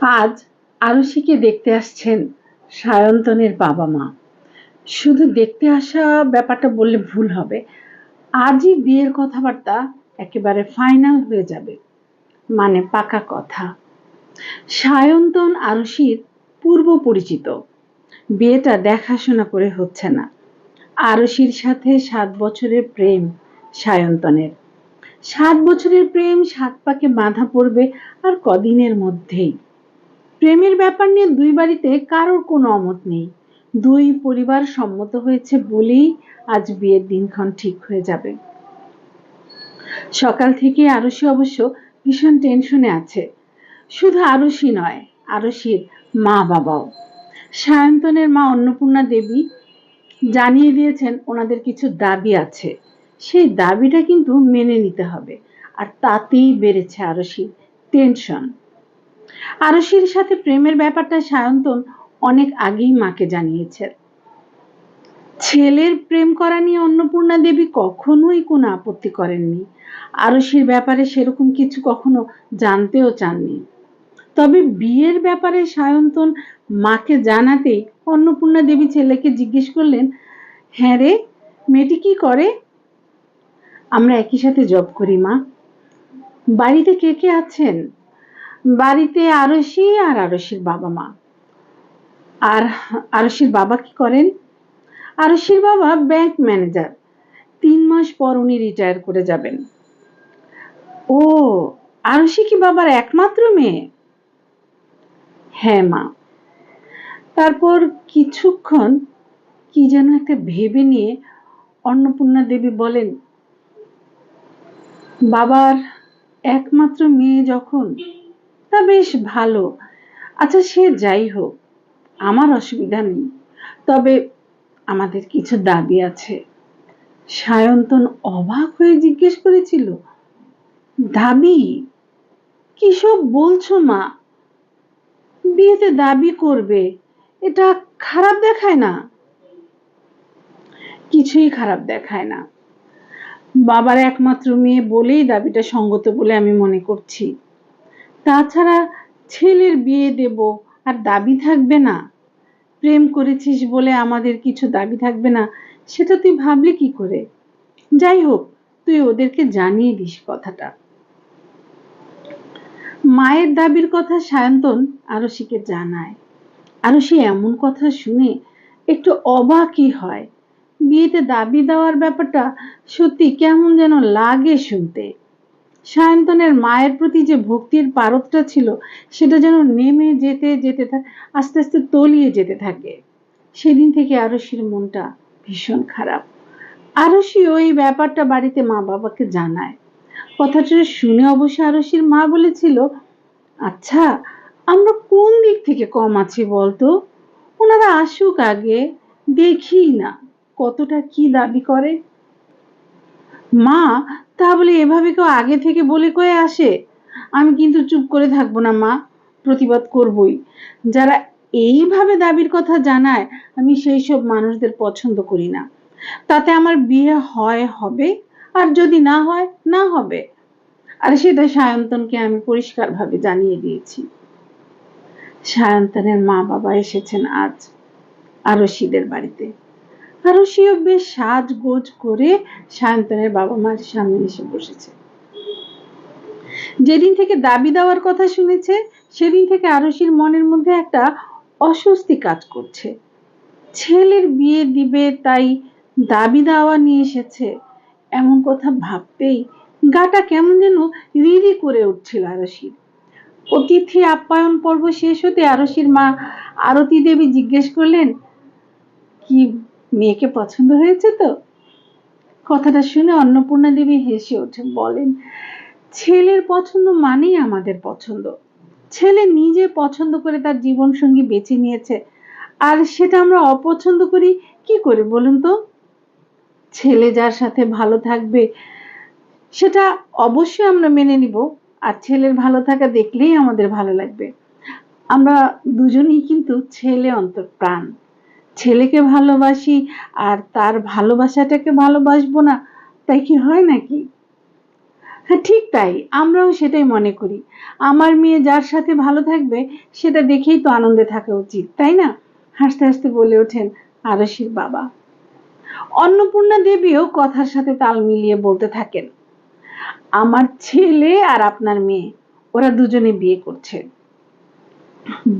আজ আরুষিকে দেখতে আসছেন সায়ন্তনের বাবা মা। শুধু দেখতে আসা ব্যাপারটা বললে ভুল হবে। আজই বিয়ের কথাবার্তা একেবারে ফাইনাল হয়ে যাবে। মানে পাকা কথা। সায়ন্তন আরুষির পূর্ব পরিচিত। বিয়েটা দেখাশোনা করে হচ্ছে না। আরুষির সাথে সাত বছরের প্রেম সায়ন্তনের। সাত বছরের প্রেম সাত পাকে বাঁধা পড়বে আর কদিনের মধ্যেই। প্রেমের ব্যাপার নিয়ে দুই বাড়িতে কারোর কোনো অমত নেই। দুই পরিবার সম্মত হয়েছে বলেই আজ বিয়ের দিনক্ষণ ঠিক হয়ে যাবে। সকাল থেকে আরশি অবশ্য ভীষণ টেনশনে আছে। শুধু আরশি নয়, আরশির মা বাবাও। সায়ন্তনের মা অন্নপূর্ণা দেবী জানিয়ে দিয়েছেন ওনাদের কিছু দাবি আছে। সেই দাবিটা কিন্তু মেনে নিতে হবে। আর তাতেই বেড়েছে আরশির টেনশন। আরশির সাথে প্রেমের ব্যাপারটা সায়ন্তন অনেক আগেই মাকে জানিয়েছে ছেলের প্রেম করা নিয়ে অন্নপূর্ণা দেবী কখনোই কোনো আপত্তি করেননি। আরশির ব্যাপারে সেরকম কিছু কখনো জানতেও চাননি। তবে বিয়ের ব্যাপারে সায়ন্তন মাকে জানাতেই অন্নপূর্ণা দেবী ছেলেকে জিজ্ঞেস করলেন হ্যাঁ রে, মেয়েটি কি করে? আমরা একই সাথে জব করি মা। বাড়িতে কে কে আছেন? বাড়িতে আরশি আর আরশির বাবা মা। আর আরশির বাবা কি করেন? আরশির বাবা ব্যাংক ম্যানেজার। তিন মাস পর উনি রিটায়ার করে যাবেন। ও, আরশি কি বাবার একমাত্র মেয়ে? হ্যাঁ মা। তারপর কিছুক্ষণ কি যেন একটা ভেবে নিয়ে অন্নপূর্ণা দেবী বলেন, বাবার একমাত্র মেয়ে যখন তা বেশ ভালো। আচ্ছা সে যাই হোক, আমার অসুবিধা নেই। তবে আমাদের কিছু দাবি আছে। সায়ন্তন অবাক হয়ে জিজ্ঞেস করেছিল, দাবি? কি সব বলছো মা? বিয়েতে দাবি করবে, এটা খারাপ দেখায় না? কিছুই খারাপ দেখায় না। বাবার একমাত্র মেয়ে বলেই দাবিটা সঙ্গত বলে আমি মনে করছি। তাছাড়া ছেলের বিয়ে দেব আর দাবি থাকবে না। প্রেম করেছিস বলে আমাদের কিছু দাবি থাকবে না, সেটা তুই ভাবলি কি করে? যাই হোক, তুই ওদেরকে জানিয়ে দিস কথাটা। মায়ের দাবির কথা সায়ন্তন আরশিকে জানায়। আরশি এমন কথা শুনে একটু অবাকই হয়। বিয়েতে দাবি দেওয়ার ব্যাপারটা সত্যি কেমন যেন লাগে শুনতে। সায়ন্তনের মায়ের প্রতি যে ভক্তির পারতটা ছিল, সেটা যেন নেমে যেতে যেতে আস্তে আস্তে তলিয়ে যেতে থাকে। সেদিন থেকে আরশির মনটা ভীষণ খারাপ। আরশি ওই ব্যাপারটা বাড়িতে মা বাবাকে জানায়। কথাটা শুনে অবশ্য আরশির মা বলেছিল আচ্ছা আমরা কোন দিক থেকে কম আছি বলতো? ওনারা আসুক আগে, দেখি না কতটা কি দাবি করে। মা তা বলে এভাবে কেউ আগে থেকে বলে কয়ে আসে? আমি কিন্তু চুপ করে থাকব না, মা। প্রতিবাদ করবই। যারা এইভাবে দাবির কথা জানায়, আমি সেই সব মানুষদের পছন্দ করি না। তাতে আমার বিয়ে হয়, হবে? আর যদি না হয়, না হবে? আর সেটা সায়ন্তনকে আমি পরিষ্কারভাবে জানিয়ে দিয়েছি। সায়ন্তনের মা বাবা এসেছেন আজ আরশিদের বাড়িতে। আরশিও বেশ সাজগোজ করে সায়ন্তনের বাবা মার সামনে এসে বসেছে। যেদিন থেকে দাবি দেওয়ার কথা শুনেছে, সেদিন থেকে আরশির মনের মধ্যে একটা অস্বস্তি কাজ করছে। ছেলের বিয়ে দিবে, তাই দাবি দেওয়া নিয়ে এসেছে। এমন কথা ভাবতেই গাটা কেমন যেন রিরি করে উঠছিল আরশির অতিথি আপ্যায়ন পর্ব শেষ হতে আরশির মা আরতি দেবী জিজ্ঞেস করলেন, কি মেয়েকে পছন্দ হয়েছে তো? কথাটা শুনে অন্নপূর্ণা দেবী হেসে ওঠে বলেন, ছেলের পছন্দ মানেই আমাদের পছন্দ। ছেলে নিজে পছন্দ করে তার জীবন সঙ্গী বেছে নিয়েছে। আর সেটা আমরা অপছন্দ করি, কি করে বলুন তো? ছেলে যার সাথে ভালো থাকবে, সেটা অবশ্যই আমরা মেনে নিব। আর ছেলের ভালো থাকা দেখলেই আমাদের ভালো লাগবে। আমরা দুজনেই কিন্তু ছেলে অন্তর প্রাণ ছেলেকে ভালোবাসি আর তার ভালোবাসাটাকে ভালোবাসবো না, তাই কি হয় নাকি? হ্যাঁ ঠিক তাই, আমরাও সেটাই মনে করি। আমার মেয়ে যার সাথে ভালো থাকবে, সেটা দেখেই তো আনন্দে থাকা উচিত, তাই না? হাসতে হাসতে বলে ওঠেন আরশির বাবা। অন্নপূর্ণা দেবীও কথার সাথে তাল মিলিয়ে বলতে থাকেন, আমার ছেলে আর আপনার মেয়ে, ওরা দুজনে বিয়ে করছে।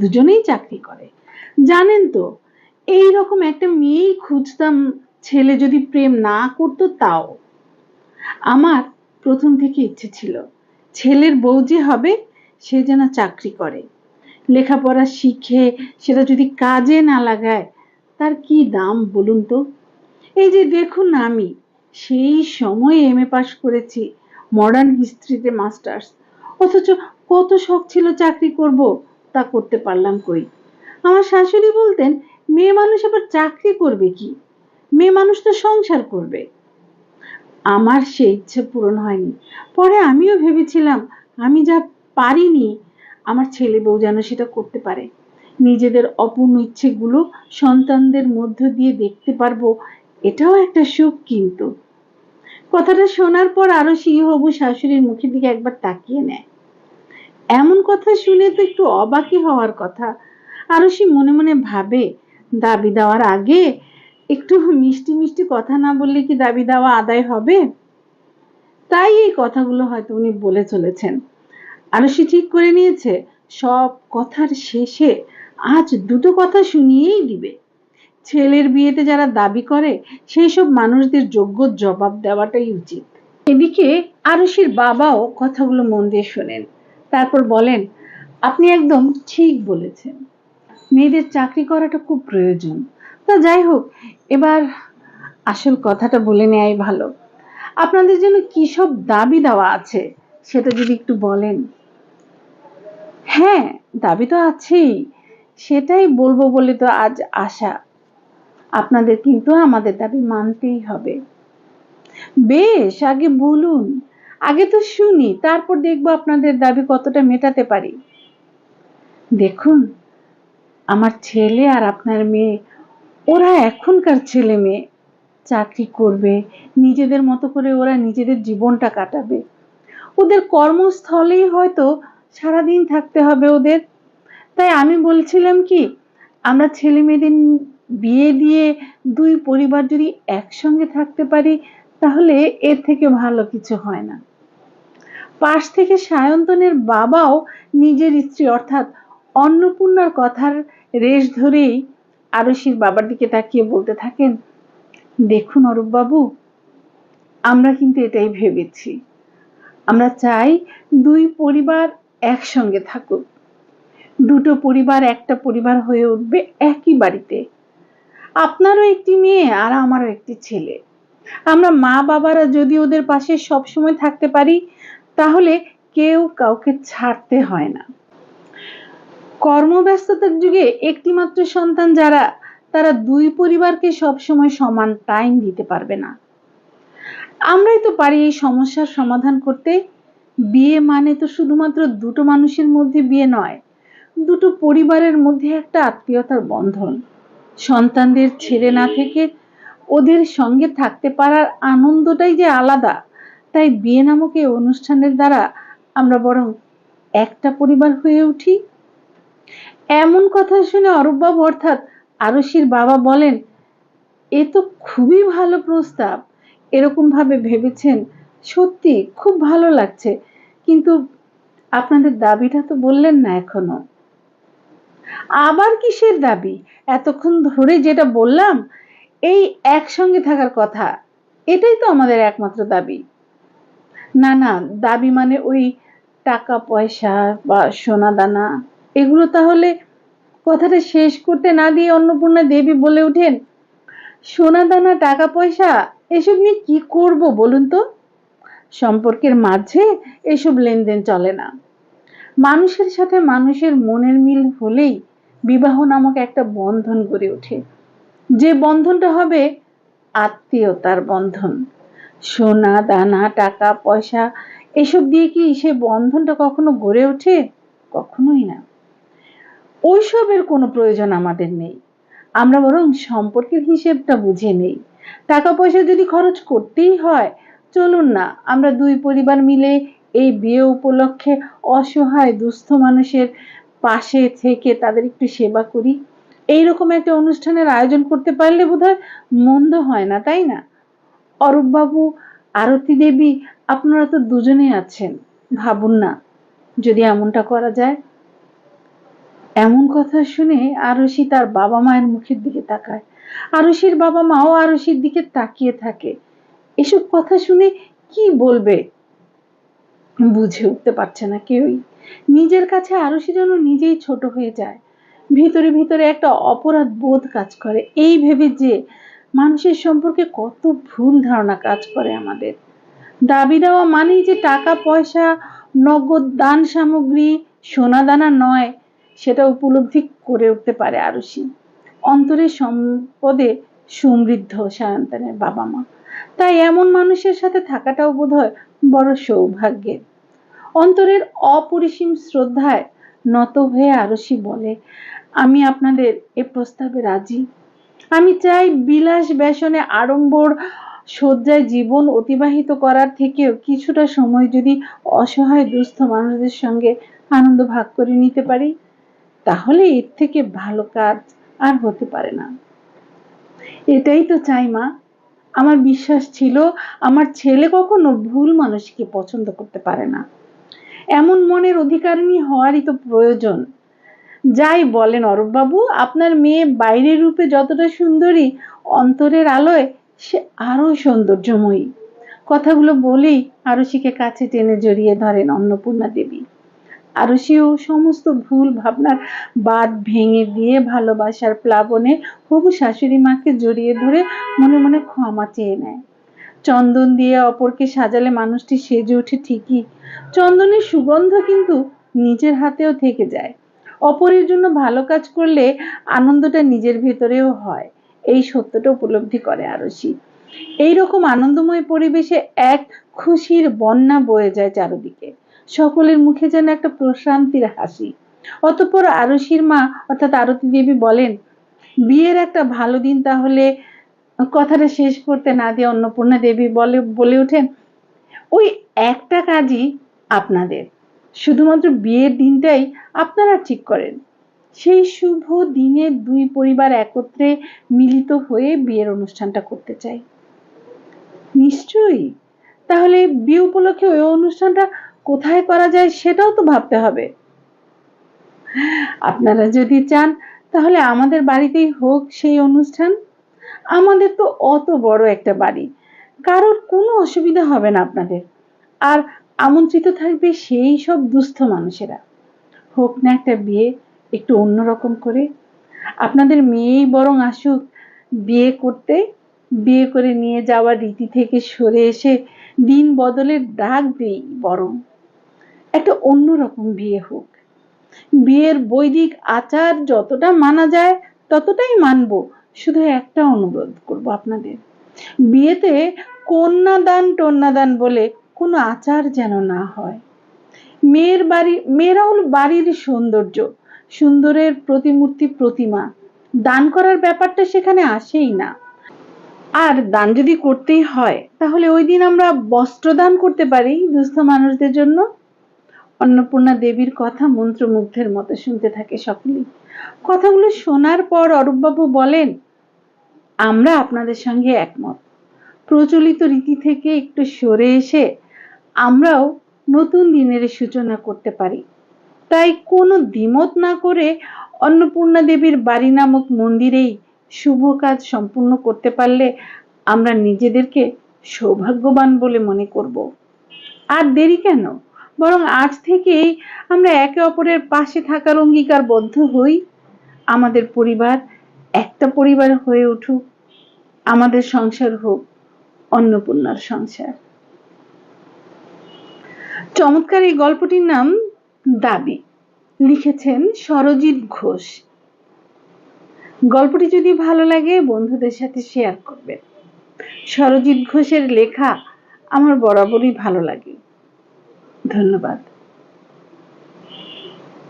দুজনেই চাকরি করে। জানেন তো এই রকম একটা মেয়েই খুঁজতাম ছেলে যদি প্রেম না করতো তাও। আমার প্রথম থেকে ইচ্ছে ছিল, ছেলের বউ যে হবে, সে যেন চাকরি করে। লেখাপড়া শিখে, সেটা যদি কাজে না লাগায়, তার কি দাম বলুন তো? এই যে দেখুন আমি, সেই সময় এম এ পাশ করেছি মডার্ন হিস্ট্রিতে মাস্টার্স অথচ কত শখ ছিল চাকরি করব, তা করতে পারলাম কই? আমার শাশুড়ি বলতেন মেয়ে মানুষ আবার চাকরি করবে কি? মেয়ে মানুষ তো সংসার করবে। আমার সে ইচ্ছে পূরণ হয়নি। পরে আমিও ভেবেছিলাম, আমি যা পারিনি, আমার ছেলে বউ যেন সেটা করতে পারে। নিজেদের অপূর্ণ ইচ্ছেগুলো সন্তানদের মধ্য দিয়ে দেখতে পারব, এটাও একটা সুখ কিন্তু। কথাটা শোনার পর আরও হবু শাশুড়ির মুখের দিকে একবার তাকিয়ে নেয়। এমন কথা শুনে তো একটু অবাকই হওয়ার কথা। আরও সে মনে মনে ভাবে দাবি দেওয়ার আগে একটু মিষ্টি মিষ্টি কথা না বললে কি দাবি দেওয়া আদায় হবে? তাই এই কথাগুলো হয়তো উনি বলে চলেছেন। আরও সে ঠিক করে নিয়েছে, সব কথার শেষে আজ দুটো কথা শুনিয়েই দিবে। ছেলের বিয়েতে যারা দাবি করে, সেই সব মানুষদের যোগ্য জবাব দেওয়াটাই উচিত। এদিকে আরশির বাবাও কথাগুলো মন দিয়ে শোনেন। তারপর বলেন, আপনি একদম ঠিক বলেছেন। মেয়েদের চাকরি করাটা খুব প্রয়োজন। তা যাই হোক, এবার আসল কথাটা বলে নেয়াই ভালো। আপনাদের জন্য কি সব দাবি দেওয়া আছে, সেটা যদি একটু বলেন। হ্যাঁ দাবি তো আছেই, সেটাই বলব বলে তো আজ আশা। আপনাদের কিন্তু আমাদের দাবি মানতেই হবে। বেশ, আগে বলুন। আগে তো শুনি, তারপর দেখব আপনাদের দাবি কতটা মেটাতে পারি। দেখুন আমার ছেলে আর আপনার মেয়ে, ওরা এখনকার ছেলে মেয়ে, চাকরি করবে, নিজেদের মতো করে ওরা নিজেদের জীবনটা কাটাবে। ওদের কর্মস্থলেই হয়তো সারাদিন থাকতে হবে ওদের। তাই আমি বলছিলাম কি, আমরা ছেলে মেয়েদের বিয়ে দিয়ে দুই পরিবার যদি একসঙ্গে থাকতে পারি, তাহলে এর থেকে ভালো কিছু হয় না। পাশ থেকে সায়ন্তনের বাবাও নিজের স্ত্রী, অর্থাৎ অন্নপূর্ণার কথার রেশ ধরেই আরশির বাবার দিকে তাকিয়ে বলতে থাকেন, দেখুন অরূপবাবু, আমরা কিন্তু এটাই ভেবেছি। আমরা চাই দুই পরিবার একসঙ্গে থাকুক। দুটো পরিবার, একটা পরিবার হয়ে উঠবে একই বাড়িতে। আপনারও একটি মেয়ে আর আমারও একটি ছেলে। আমরা মা বাবারা যদি ওদের পাশে সব সময় থাকতে পারি, তাহলে কেউ কাউকে ছাড়তে হয় না। কর্মব্যস্ততার যুগে একটি মাত্র সন্তান যারা, তারা দুই পরিবারকে সবসময় সমান টাইম দিতে পারবে না। আমরাই তো পারি এই সমস্যার সমাধান করতে। বিয়ে মানে তো শুধুমাত্র দুটো মানুষের মধ্যে বিয়ে নয়, দুটো পরিবারের মধ্যে একটা আত্মীয়তার বন্ধন। সন্তানদের ছেড়ে না থেকে ওদের সঙ্গে থাকতে পারার আনন্দটাই যে আলাদা, তাই বিয়ে নামক এই অনুষ্ঠানের দ্বারা আমরা বরং একটা পরিবার হয়ে উঠি। এমন কথা শুনে অরূপবাবু অর্থাৎ আরশির বাবা বলেন, এ তো খুবই ভালো প্রস্তাব। এরকম ভাবে ভেবেছেন সত্যি খুব ভালো লাগছে। কিন্তু আপনাদের দাবিটা তো বললেন না এখনও। আবার কিসের দাবি? এতক্ষণ ধরে যেটা বললাম, এই একসঙ্গে থাকার কথা। এটাই তো আমাদের একমাত্র দাবি। না না, দাবি মানে ওই টাকা পয়সা বা সোনা দানা এগুলো তাহলে কথাটা শেষ করতে না দিয়ে অন্নপূর্ণা দেবী বলে ওঠেন সোনা দানা টাকা পয়সা, এসব নিয়ে কি করব বলুন তো? সম্পর্কের মাঝে এসব লেনদেন চলে না। মানুষের সাথে মানুষের মনের মিল হলেই বিবাহ নামক একটা বন্ধন গড়ে ওঠে। যে বন্ধনটা হবে আত্মীয়তার বন্ধন। সোনা দানা টাকা পয়সা, এসব দিয়ে কি সে বন্ধনটা কখনো গড়ে ওঠে? কখনোই না। ওইসবের কোনো প্রয়োজন আমাদের নেই। আমরা বরং সম্পর্কের হিসেবটা বুঝে নেই। টাকা পয়সা যদি খরচ করতেই হয়, চলুন না, আমরা দুই পরিবার মিলে এই বিয়ে উপলক্ষে অসহায়, দুস্থ মানুষের পাশে থেকে তাদের একটু সেবা করি। এইরকম একটা অনুষ্ঠানের আয়োজন করতে পারলে বোধহয় মন্দ হয় না, তাই না? অরূপবাবু, আরতি দেবী, আপনারা তো দুজনেই আছেন, ভাবুন না, যদি এমনটা করা যায়। এমন কথা শুনে আরশি তার বাবা মায়ের মুখের দিকে তাকায়। আরশির বাবা মাও আরশির দিকে তাকিয়ে থাকে। এসব কথা শুনে কি বলবে? বুঝে উঠতে পারছে না কেউই। নিজের কাছে আরশি যেন নিজেই ছোট হয়ে যায়। ভিতরে ভিতরে একটা অপরাধ বোধ কাজ করে। এই ভেবে যে মানুষের সম্পর্কে কত ভুল ধারণা কাজ করে আমাদের। দাবি দেওয়া মানেই যে টাকা, পয়সা, নগদ দান সামগ্রী, সোনা দানা নয় সেটা উপলব্ধি করে উঠতে পারে আরুষি অন্তরের সম্পদে সমৃদ্ধ সায়ন্তানের বাবা মা। তাই এমন মানুষের সাথে থাকাটাও বোধ হয় বড় সৌভাগ্যের। অন্তরের অপরিসীম শ্রদ্ধায় নত হয়ে আরসি বলে, আমি আপনাদের এ প্রস্তাবে রাজি। আমি চাই বিলাস ব্যসনে আড়ম্বর শয্যায় জীবন অতিবাহিত করার থেকেও কিছুটা সময় যদি অসহায় দুস্থ মানুষদের সঙ্গে আনন্দ ভাগ করে নিতে পারি। তাহলে এর থেকে ভালো কাজ আর হতে পারে না। এটাই তো চাই মা। আমার বিশ্বাস ছিল আমার ছেলে কখনো ভুল মানুষকে পছন্দ করতে পারে না। এমন মনের অধিকারিণী হওয়ারই তো প্রয়োজন। যাই বলেন অরূপবাবু, আপনার মেয়ে বাইরের রূপে যতটা সুন্দরী, অন্তরের আলোয় সে আরও সৌন্দর্যময়ী। কথাগুলো বলেই আরশিকে কাছে টেনে জড়িয়ে ধরেন অন্নপূর্ণা দেবী। আরশিও সমস্ত ভুল ভাবনার বাদ ভেঙে দিয়ে ভালোবাসার প্লাবনে হবু শাশুড়ি মাকে জড়িয়ে ধরে মনে মনে ক্ষমা চেয়ে নেয়। চন্দন দিয়ে অপরকে সাজালে মানুষটি সেজে ওঠে ঠিকই। চন্দনের সুগন্ধ কিন্তু নিজের হাতেও থেকে যায়। অপরের জন্য ভালো কাজ করলে আনন্দটা নিজের ভেতরেও হয়। এই সত্যটা উপলব্ধি করে আরশি। এইরকম আনন্দময় পরিবেশে এক খুশির বন্যা বয়ে যায় চারদিকে। সকলের মুখে যেন একটা প্রশান্তির হাসি। অতঃপর আরশির মা অর্থাৎ আরতি দেবী বলেন, বিয়ের একটা ভালো দিন তাহলে কথাটা শেষ করতে না দিয়ে অন্নপূর্ণা দেবী বলে বলে ওঠেন, ওই একটা কাজই আপনাদের। শুধুমাত্র বিয়ের দিনটাই আপনারা ঠিক করেন। সেই শুভ দিনে দুই পরিবার একত্রে মিলিত হয়ে বিয়ের অনুষ্ঠানটা করতে চাই। নিশ্চয়ই। তাহলে বিয়ে উপলক্ষে ওই অনুষ্ঠানটা কোথায় করা যায় সেটাও তো ভাবতে হবে। আপনারা যদি চান, তাহলে আমাদের বাড়িতেই হোক সেই অনুষ্ঠান। আমাদের তো অত বড় একটা বাড়ি। কারোর কোনো অসুবিধা হবে না আপনাদের। আর আমন্ত্রিত থাকবে সেই সব দুস্থ মানুষেরা। হোক না একটা বিয়ে, একটু অন্যরকম করে। আপনাদের মেয়েই বরং আসুক, বিয়ে করতে। বিয়ে করে নিয়ে যাওয়ার রীতি থেকে সরে এসে দিন বদলের ডাক দিই বরং। একটা অন্যরকম বিয়ে হোক। বিয়ের বৈদিক আচার যতটা মানা যায়, ততটাই মানব। শুধু একটা অনুরোধ করব আপনাদের। বিয়েতে কন্যাদান, টন্যাদান বলে কোনো আচার যেন না হয়। মেয়ের বাড়ি মেয়েরা হলো বাড়ির সৌন্দর্য, সুন্দরের প্রতিমূর্তি, প্রতিমা। দান করার ব্যাপারটা সেখানে আসেই না। আর দান যদি করতেই হয়, তাহলে ওই দিন আমরা বস্ত্র দান করতে পারি দুস্থ মানুষদের জন্য। অন্নপূর্ণা দেবীর কথা মন্ত্রমুগ্ধের মতো শুনতে থাকে সকলেই। কথাগুলো শোনার পর অরূপবাবু বলেন, আমরা আপনাদের সঙ্গে একমত। প্রচলিত রীতি থেকে একটু সরে এসে আমরাও নতুন দিনের সূচনা করতে পারি। তাই কোনো দ্বিমত না করে অন্নপূর্ণা দেবীর বাড়ি নামক মন্দিরেই শুভ কাজ সম্পূর্ণ করতে পারলে আমরা নিজেদেরকে সৌভাগ্যবান বলে মনে করব। আর দেরি কেন? বরং আজ থেকেই আমরা একে অপরের পাশে থাকার অঙ্গীকারবদ্ধ হই। আমাদের পরিবার একটা পরিবার হয়ে উঠুক, আমাদের সংসার হোক, অন্নপূর্ণার সংসার। চমৎকার এই গল্পটির নাম দাবি। লিখেছেন সরজিৎ ঘোষ। গল্পটি যদি ভালো লাগে, বন্ধুদের সাথে শেয়ার করবেন। সরজিৎ ঘোষের লেখা আমার বরাবরই ভালো লাগে। ধন্যবাদ।